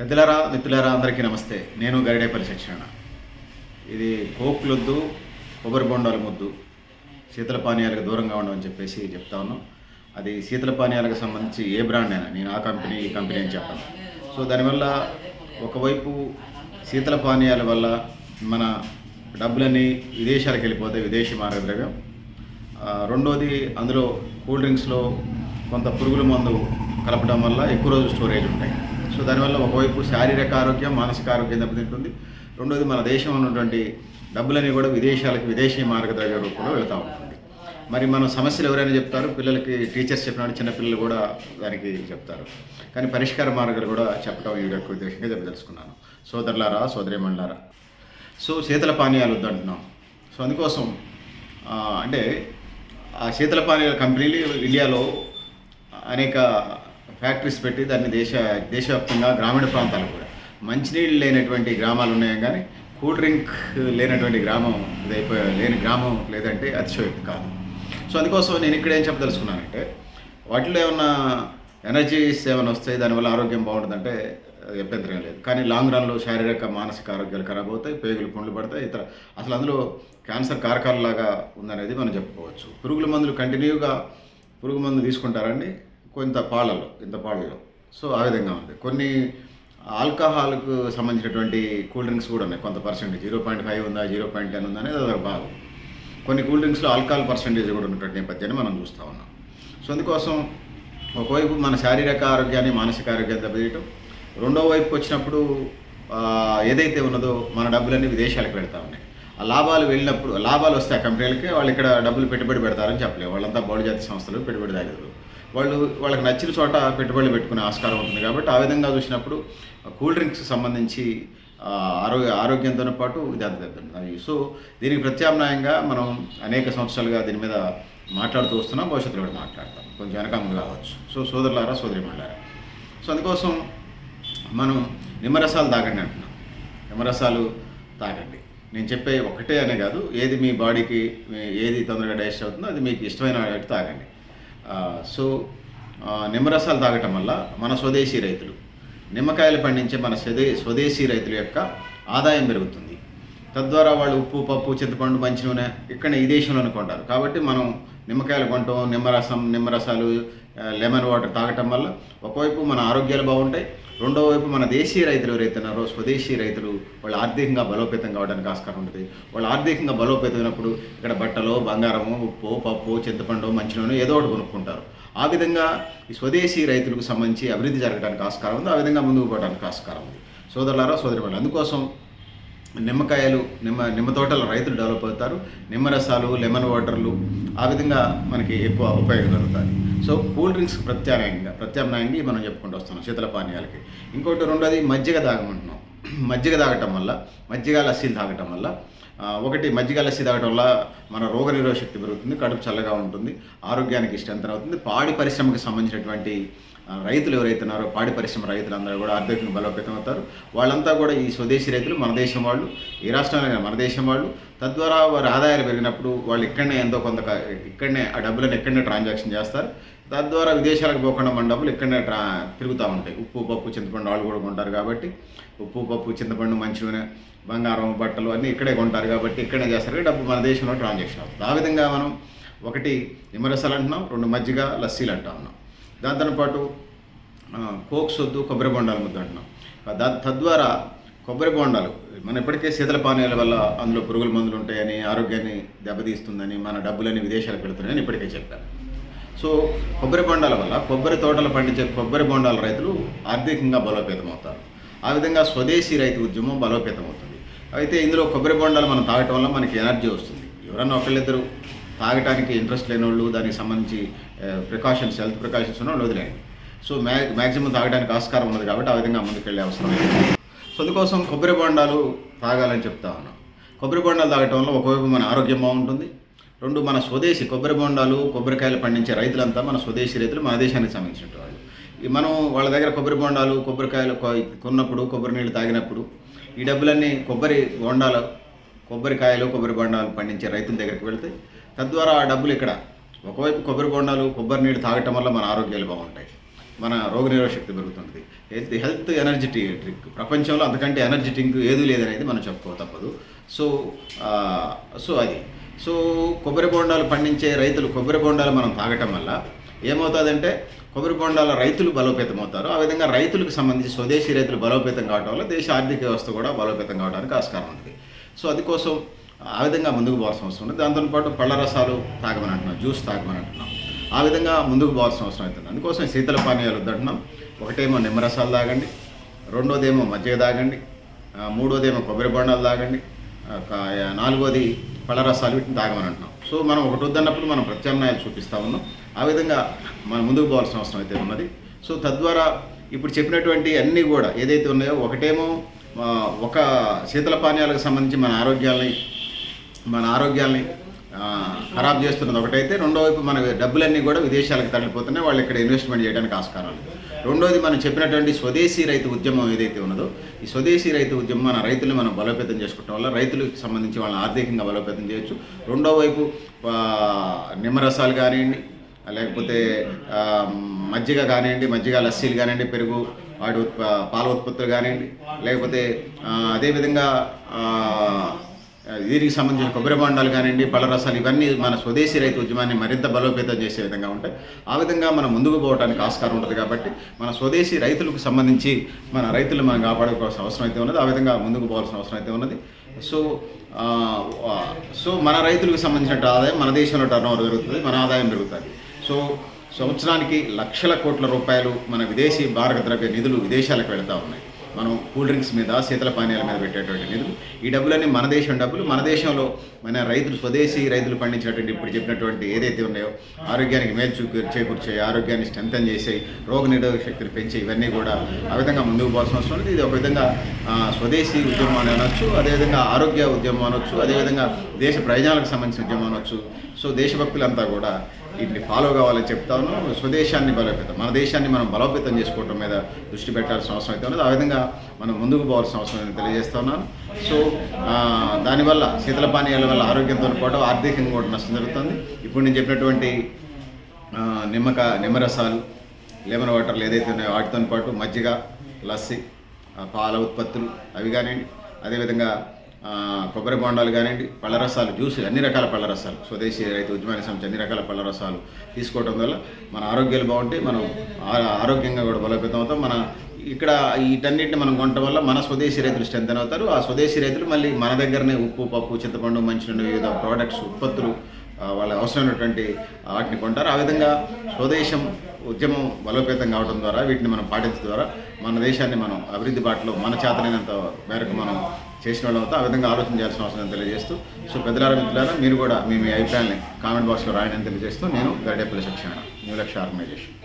పెద్దలారా మిత్రులారా అందరికీ నమస్తే. నేను గరిడేపల్లి సత్యనారాయణ. ఇది కోక్లొద్దు కొబ్బరి బొండాల ముద్దు. శీతల పానీయాలకు దూరంగా ఉండమని చెప్పేసి చెప్తా ఉన్నాం. అది శీతల పానీయాలకు సంబంధించి ఏ బ్రాండ్ అయినా నేను ఆ కంపెనీ ఈ కంపెనీ అని చెప్పాను. సో దానివల్ల ఒకవైపు శీతల పానీయాల వల్ల మన డబ్బులన్నీ విదేశాలకు వెళ్ళిపోతాయి విదేశీ మార్గద్రవ్యం రెండోది అందులో కూల్ డ్రింక్స్లో కొంత పురుగుల మందు కలపడం వల్ల ఎక్కువ రోజులు స్టోరేజ్ ఉంటాయి. సో దానివల్ల ఒకవైపు శారీరక ఆరోగ్యం మానసిక ఆరోగ్యం దెబ్బతింటుంది. రెండోది మన దేశం ఉన్నటువంటి డబ్బులని కూడా విదేశాలకు విదేశీ మార్గద్రవ్య రూపంలో వెళ్తూ ఉంటుంది. మరి మన సమస్యలు ఎవరైనా చెప్తారు? పిల్లలకి టీచర్స్ చెప్పినట్టు చిన్నపిల్లలు కూడా దానికి చెప్తారు. కానీ పరిష్కార మార్గాలు కూడా చెప్పడం ఈ యొక్క ఉద్దేశంగా తెలుసుకున్నాను సోదరులారా సోదరిమండలారా సో శీతల పానీయాలు వద్దంటున్నాం. సో అందుకోసం అంటే ఆ శీతల పానీయాల కంపెనీలు ఇండియాలో అనేక ఫ్యాక్టరీస్ పెట్టి దాన్ని దేశ దేశవ్యాప్తంగా గ్రామీణ ప్రాంతాలు కూడా. మంచినీళ్ళు లేనటువంటి గ్రామాలు ఉన్నాయి కానీ కూల్ డ్రింక్ లేనటువంటి గ్రామం ఇదైపోయే లేని గ్రామం లేదంటే అతిశయోక్తి కాదు. సో అందుకోసం నేను ఇక్కడ ఏం చెప్పదలుచుకున్నానంటే వాటిలో ఏమన్నా ఎనర్జీస్ ఏమైనా వస్తాయి దానివల్ల ఆరోగ్యం బాగుంటుందంటే అభ్యంతరం లేదు. కానీ లాంగ్ రన్లో శారీరక మానసిక ఆరోగ్యాలు ఖరాబ్ అవుతాయి పేగులు పుండ్లు పడతాయి ఇతర అసలు అందులో క్యాన్సర్ కారకాలలాగా ఉందనేది మనం చెప్పుకోవచ్చు. పురుగుల మందులు కంటిన్యూగా పురుగు మందు తీసుకుంటారండి. కొంత పాలలో ఇంత పాలలో సో ఆ విధంగా ఉంది. కొన్ని ఆల్కహాల్కు సంబంధించినటువంటి కూల్ డ్రింక్స్ కూడా ఉన్నాయి. కొంత పర్సెంటేజ్. జీరో పాయింట్ ఫైవ్ ఉందా జీరో పాయింట్ టెన్ ఉందా అనేది అదొక భాగం. కొన్ని కూల్ డ్రింక్స్లో ఆల్కహాల్ పర్సెంటేజ్ కూడా ఉన్నటువంటి నేపథ్యాన్ని మనం చూస్తూ ఉన్నాం. సో అందుకోసం ఒకవైపు మన శారీరక ఆరోగ్యాన్ని మానసిక ఆరోగ్యాన్ని దెబ్బతీయటం రెండో వైపు వచ్చినప్పుడు ఏదైతే ఉన్నదో మన డబ్బులన్నీ విదేశాలకు పెడతా ఉన్నాయి. ఆ లాభాలు వెళ్ళినప్పుడు లాభాలు వస్తే ఆ కంపెనీలకి వాళ్ళు ఇక్కడ డబ్బులు పెట్టుబడి పెడతారని చెప్పలేము. వాళ్ళంతా బహుళజాతి సంస్థలు పెట్టుబడిదారులు వాళ్ళు వాళ్ళకి నచ్చిన చోట పెట్టుబడులు పెట్టుకునే ఆస్కారం ఉంటుంది. కాబట్టి ఆ విధంగా చూసినప్పుడు కూల్ డ్రింక్స్ సంబంధించి ఆరోగ్య ఆరోగ్యంతో పాటు ఇది అది సో దీనికి ప్రత్యామ్నాయంగా మనం అనేక సంవత్సరాలుగా దీని మీద మాట్లాడుతూ వస్తున్నాం భవిష్యత్తులో కూడా మాట్లాడతాం. కొంచెం వెనకములు కావచ్చు. సో సోదరులారా సోదరిమణులారా. సో అందుకోసం మనం నిమ్మరసాలు తాగండి అంటున్నాం. నిమ్మరసాలు తాగండి. నేను చెప్పే ఒకటే అనే కాదు ఏది మీ బాడీకి ఏది తొందరగా డైజెస్ట్ అవుతుందో అది మీకు ఇష్టమైన తాగండి. సో నిమ్మరసాలు తాగటం వల్ల మన స్వదేశీ రైతులు నిమ్మకాయలు పండించే మన స్వదే స్వదేశీ రైతుల యొక్క ఆదాయం పెరుగుతుంది. తద్వారా వాళ్ళు ఉప్పు పప్పు చింతపండు మంచి నూనె ఇక్కడ ఈ దేశంలోనే కొంటారు. కాబట్టి మనం నిమ్మకాయలు కొంటాం నిమ్మరసం నిమ్మరసాలు లెమన్ వాటర్ తాగటం వల్ల ఒకవైపు మన ఆరోగ్యాలు బాగుంటాయి రెండో వైపు మన దేశీయ రైతులు ఎవరైతే ఉన్నారో స్వదేశీ రైతులు వాళ్ళు ఆర్థికంగా బలోపేతం కావడానికి ఆస్కారం ఉంటుంది. వాళ్ళు ఆర్థికంగా బలోపేతమైనప్పుడు ఇక్కడ బట్టలు బంగారము ఉప్పు పప్పు చింతపండు మంచినూనె ఏదో ఒకటి కొనుక్కుంటారు. ఆ విధంగా ఈ స్వదేశీ రైతులకు సంబంధించి అభివృద్ధి జరగడానికి ఆస్కారం ఉంది ఆ విధంగా ముందుకు పోవడానికి ఆస్కారం ఉంది. సోదరులారా సోదరి అందుకోసం నిమ్మకాయలు నిమ్మ నిమ్మ తోటల రైతులు డెవలప్ అవుతారు. నిమ్మరసాలు లెమన్ వాటర్లు ఆ విధంగా మనకి ఎక్కువ ఉపయోగపడతాయి సో కూల్ డ్రింక్స్ ప్రత్యామ్నాయంగా ప్రత్యామ్నాయంగా మనం చెప్పుకుంటూ వస్తున్నాం శీతల పానీయాలకి. ఇంకోటి రెండోది మజ్జిగ తాగమంటున్నాం. మజ్జిగ తాగటం వల్ల మజ్జిగ లస్సీలు తాగటం వల్ల ఒకటి మజ్జిగ లస్సీ తాగటం వల్ల మన రోగనిరోధ శక్తి పెరుగుతుంది కడుపు చల్లగా ఉంటుంది ఆరోగ్యానికి స్ట్రెంత్ అవుతుంది. పాడి పరిశ్రమకు సంబంధించినటువంటి రైతులు ఎవరైతే ఉన్నారో పాడి పరిశ్రమ రైతులందరూ కూడా ఆర్థికంగా బలోపేతం అవుతారు. వాళ్ళంతా కూడా ఈ స్వదేశీ రైతులు మన దేశం వాళ్ళు ఈ రాష్ట్రంలో మన దేశం వాళ్ళు. తద్వారా వారి ఆదాయాలు పెరిగినప్పుడు వాళ్ళు ఇక్కడనే ఎంతో కొంత ఇక్కడనే ఆ డబ్బులను ఇక్కడనే ట్రాన్సాక్షన్ చేస్తారు. తద్వారా విదేశాలకు పోకుండా మన డబ్బులు ఇక్కడనే ట్రా తిరుగుతూ ఉంటాయి. ఉప్పు పప్పు చింతపండు వాళ్ళు కూడా కొంటారు కాబట్టి ఉప్పు పప్పు చింతపండు మంచి నూనె బంగారం బట్టలు అన్నీ ఇక్కడే కొంటారు కాబట్టి ఇక్కడనే చేస్తారు డబ్బు మన దేశంలో ట్రాన్సాక్షన్ అవుతుంది. ఆ విధంగా మనం ఒకటి నిమ్మరసాలు అంటున్నాం రెండు మజ్జిగ లస్సీలు అంటా ఉన్నాం. దాంతో పాటు కోక్స్ వద్దు కొబ్బరి బొండాలు ముద్దు అంటున్నాం. దా తద్వారా కొబ్బరి బొండాలు మనం ఇప్పటికే శీతల పానీయాల వల్ల అందులో పురుగుల మందులు ఉంటాయని ఆరోగ్యాన్ని దెబ్బతీస్తుందని మన డబ్బులని విదేశాలకు పెడుతున్నాయని ఇప్పటికే చెప్పాను సో కొబ్బరి బొండాల వల్ల కొబ్బరి తోటలు పండించే కొబ్బరి బొండాల రైతులు ఆర్థికంగా బలోపేతం అవుతారు ఆ విధంగా స్వదేశీ రైతు ఉద్యమం బలోపేతం అవుతుంది అయితే ఇందులో కొబ్బరి బొండాలు మనం తాగటం వల్ల మనకి ఎనర్జీ వస్తుంది. ఎవరన్నా ఒకళ్ళిద్దరు తాగటానికి ఇంట్రెస్ట్ లేని వాళ్ళు దానికి సంబంధించి ప్రికాషన్స్ హెల్త్ ప్రికాషన్స్ ఉన్న వాళ్ళు వదిలేయండి. సో మ్యా మ్యాక్సిమం తాగడానికి ఆస్కారం ఉన్నది కాబట్టి ఆ విధంగా ముందుకెళ్ళే అవసరం లేదు. సో అందుకోసం కొబ్బరి బొండాలు తాగాలని చెప్తా ఉన్నాం. కొబ్బరి బొండాలు తాగటం వల్ల ఒకవైపు మన ఆరోగ్యం బాగుంటుంది రెండు మన స్వదేశీ కొబ్బరి బొండాలు కొబ్బరికాయలు పండించే రైతులంతా మన స్వదేశీ రైతులు మన దేశానికి సంబంధించిన వాళ్ళు. మనం వాళ్ళ దగ్గర కొబ్బరి బొండాలు కొబ్బరికాయలు కొన్నప్పుడు కొబ్బరి నీళ్ళు తాగినప్పుడు ఈ డబ్బులన్నీ కొబ్బరి బొండాలు కొబ్బరికాయలు కొబ్బరి బొండాలు పండించే రైతుల దగ్గరికి వెళ్తే తద్వారా ఆ డబ్బులు ఇక్కడ. ఒకవైపు కొబ్బరి బొండాలు కొబ్బరి నీళ్ళు తాగటం వల్ల మన ఆరోగ్యాలు బాగుంటాయి. మన రోగనిరోధక శక్తి పెరుగుతుంది. హెల్త్ హెల్త్ ఎనర్జెటిక్ ప్రపంచంలో అంతకంటే ఎనర్జెటిక్ ఏదీ లేదనేది మనం చెప్పుకో తప్పదు. సో సో అది. సో కొబ్బరి బోండాలు పండించే రైతులు కొబ్బరి బోండాలు మనం తాగటం వల్ల ఏమవుతుందంటే కొబ్బరి బొండాల రైతులు బలోపేతం అవుతారు ఆ విధంగా రైతులకు సంబంధించి స్వదేశీ రైతులు బలోపేతం కావడం వల్ల దేశ ఆర్థిక వ్యవస్థ కూడా బలోపేతం కావడానికి ఆస్కారం ఉంటుంది సో అది కోసం ఆ విధంగా ముందుకు పోవాల్సిన అవసరం ఉంది. దాంతో పాటు పళ్ళ రసాలు తాగమని అంటున్నాం జ్యూస్ తాగమని అంటున్నాం. ఆ విధంగా ముందుకు పోవాల్సిన అవసరం అవుతుంది అందుకోసం శీతల పానీయాలు వద్దంటున్నాం ఒకటేమో నిమ్మరసాలు తాగండి. రెండోదేమో మజ్జిగ తాగండి. మూడోదేమో కొబ్బరి బొండాలు తాగండి. నాలుగోది పళ్ళ రసాలు వీటిని తాగమని అంటున్నాం. సో మనం ఒకటి వద్దన్నప్పుడు మనం ప్రత్యామ్నాయాలు చూపిస్తా ఉన్నాం. ఆ విధంగా మనం ముందుకు పోవాల్సిన అవసరం అయితే ఉన్నది. సో తద్వారా ఇప్పుడు చెప్పినటువంటి అన్నీ కూడా ఏదైతే ఉన్నాయో ఒకటేమో ఒక శీతల పానీయాలకు సంబంధించి మన ఆరోగ్యాల్ని మన ఆరోగ్యాల్ని ఖరాబ్ చేస్తున్నది ఒకటైతే రెండో వైపు మన డబ్బులన్నీ కూడా విదేశాలకు తరలిపోతున్నాయి వాళ్ళు ఇక్కడ ఇన్వెస్ట్మెంట్ చేయడానికి ఆస్కారాలు రెండోది మనం చెప్పినటువంటి స్వదేశీ రైతు ఉద్యమం ఏదైతే ఉన్నదో ఈ స్వదేశీ రైతు ఉద్యమం మన రైతులు మనం బలోపేతం చేసుకోవటం వల్ల రైతులకు సంబంధించి వాళ్ళని ఆర్థికంగా బలోపేతం చేయొచ్చు. రెండో వైపు నిమ్మరసాలు కానివ్వండి లేకపోతే మజ్జిగ కానివ్వండి మజ్జిగ లస్సీలు కానివ్వండి పెరుగు వాటి ఉత్ప పాల ఉత్పత్తులు కానివ్వండి లేకపోతే అదేవిధంగా దీనికి సంబంధించిన కొబ్బరి బొండాలు కానివ్వండి పళ్ళ రసాలు ఇవన్నీ మన స్వదేశీ రైతు ఉద్యమాన్ని మరింత బలోపేతం చేసే విధంగా ఉంటాయి. ఆ విధంగా మనం ముందుకు పోవడానికి ఆస్కారం ఉంటుంది కాబట్టి మన స్వదేశీ రైతులకు సంబంధించి మన రైతులు మనం కాపాడుకోవాల్సిన అవసరం అయితే ఉన్నది ఆ విధంగా ముందుకు పోవాల్సిన అవసరం అయితే ఉన్నది. సో సో మన రైతులకు సంబంధించిన ఆదాయం మన దేశంలో టర్న్ ఓవర్ పెరుగుతుంది మన ఆదాయం పెరుగుతుంది. సో సంవత్సరానికి లక్షల కోట్ల రూపాయలు మన విదేశీ భారత ద్రవ్య నిధులు విదేశాలకు వెళ్తూ ఉన్నాయి. మనం కూల్ డ్రింక్స్ మీద శీతల పానీయాల మీద పెట్టేటువంటి నిధులు. ఈ డబ్బులన్నీ మన దేశం డబ్బులు. మన దేశంలో మన రైతులు స్వదేశీ రైతులు పండించినటువంటి ఇప్పుడు చెప్పినటువంటి ఏదైతే ఉన్నాయో ఆరోగ్యానికి మేలు చూకు చేకూర్చే ఆరోగ్యాన్ని స్ట్రెంథన్ చేసే రోగ నిరోధక శక్తిని పెంచే ఇవన్నీ కూడా ఆ విధంగా ముందుకు పోవాల్సిన అవసరం ఉంది. ఇది ఒక విధంగా స్వదేశీ ఉద్యమం అని అనొచ్చు అదేవిధంగా ఆరోగ్య ఉద్యమం అనొచ్చు అదేవిధంగా దేశ ప్రయోజనాలకు సంబంధించిన ఉద్యమం అనొచ్చు. సో దేశభక్తులంతా కూడా వీటిని ఫాలో కావాలని చెప్తాను. స్వదేశాన్ని బలోపేతం మన దేశాన్ని మనం బలోపేతం చేసుకోవటం మీద దృష్టి పెట్టాల్సిన అవసరం అయితే ఉన్నది. ఆ విధంగా మనం ముందుకు పోవాల్సిన అవసరం నేను తెలియజేస్తున్నాను. సో దానివల్ల శీతల పానీయాల వల్ల ఆరోగ్యంతో పాటు ఆర్థికంగా కూడా నష్టం జరుగుతుంది. ఇప్పుడు నేను చెప్పినటువంటి నిమ్మక నిమ్మరసాలు లెమన్ వాటర్లు ఏదైతే ఉన్నాయో వాటితో పాటు మజ్జిగ లస్సీ పాల ఉత్పత్తులు అవి కానివ్వండి. అదేవిధంగా కొబ్బరి బొండాలు కానివ్వండి పళ్ళ రసాలు జ్యూస్ అన్ని రకాల పళ్ళ రసాలు. స్వదేశీ రైతు ఉద్యమానికి సంబంధించి అన్ని రకాల పళ్ళ రసాలు తీసుకోవడం వల్ల మన ఆరోగ్యాలు బాగుంటాయి మనం ఆ- ఆరోగ్యంగా కూడా బలోపేతం అవుతాం. మన ఇక్కడ వీటన్నిటిని మనం కొనటం వల్ల మన స్వదేశీ రైతులు స్ట్రెంత్ అవుతారు. ఆ స్వదేశీ రైతులు మళ్ళీ మన దగ్గరనే ఉప్పు పప్పు చింతపండు మంచినీళ్ళు వివిధ ప్రోడక్ట్స్ ఉత్పత్తులు వాళ్ళ అవసరమైనటువంటి వాటిని కొంటారు. ఆ విధంగా స్వదేశం ఉద్యమం బలోపేతం కావడం ద్వారా వీటిని మనం పాటించడం ద్వారా మన దేశాన్ని మనం అభివృద్ధి బాటలో మన చేతనైనంత మేరకు మనం చేసిన వాళ్ళంతా అవుతాం ఆ విధంగా ఆలోచన చేయాల్సిన అవసరం తెలియజేస్తూ సో పెద్దలారా మిత్రులారా మీరు కూడా మీ మీ అభిప్రాయాన్ని కామెంట్ బాక్స్లో రాయని తెలియజేస్తూ నేను గడియపల్లి శిక్షణ న్యూ లక్ష్య ఆర్గనైజేషన్.